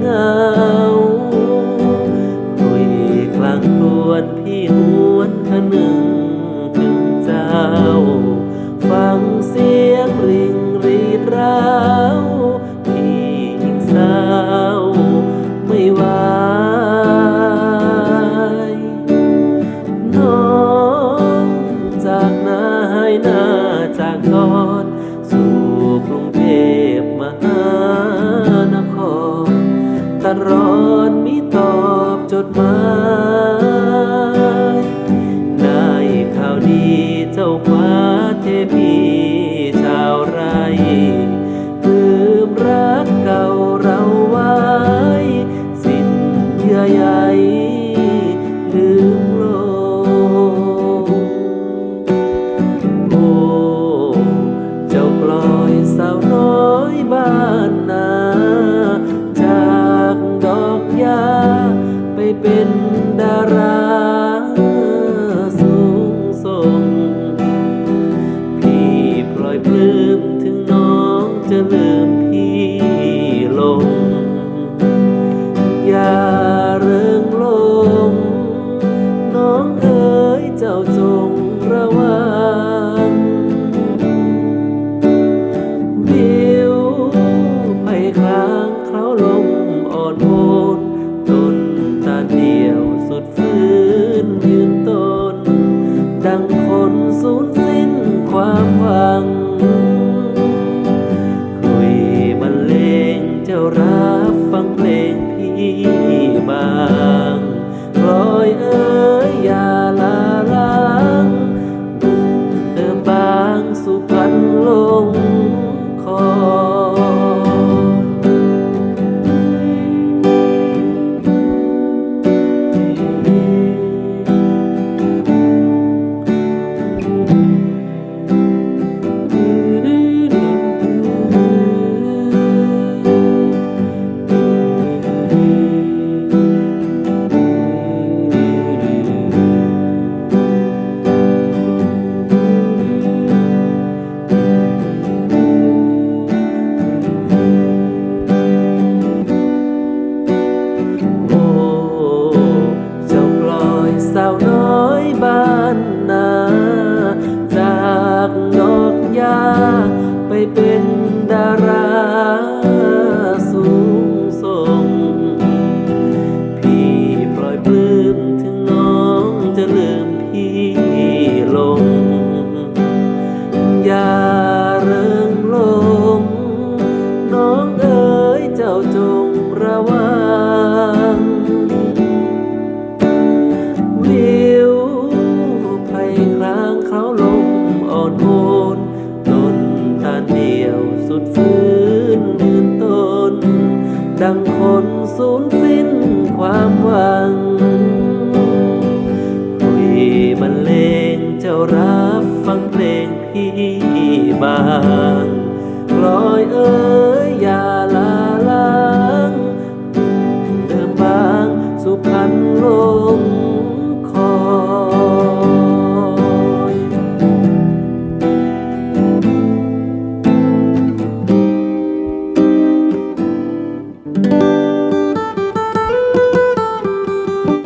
เงาคุยกลางครวนพี่หวนคนึ่งถึงเจ้า ฟังเสียงริงรีดร้าวพี่ยิ่งเศร้ไม่ไหวน้องจากนาให้หน้าจากกอน ดร้อนมิตอบจดหมายได้ข่าวดีเจ้าฟ้าเทพีชาวไร่ลืมรักเก่าเราไว้ สิ้นเยื่อใยลืมลงโอ้เจ้าปล่อยสาวน้อยบ้านนา่ลง อย่าเริงลง น้องเอ๋ยเจ้าจงระวังวิวไปครางเราลมอ่อนโอ ญา ไปเป็นดารา ดังคนสูญสิ้นความหวัง คุยบรรเลงเจ้ารับฟังเพลงพี่บางลอยเอ๋ยอย่าลาล้างเดิมบางสุพรรณลง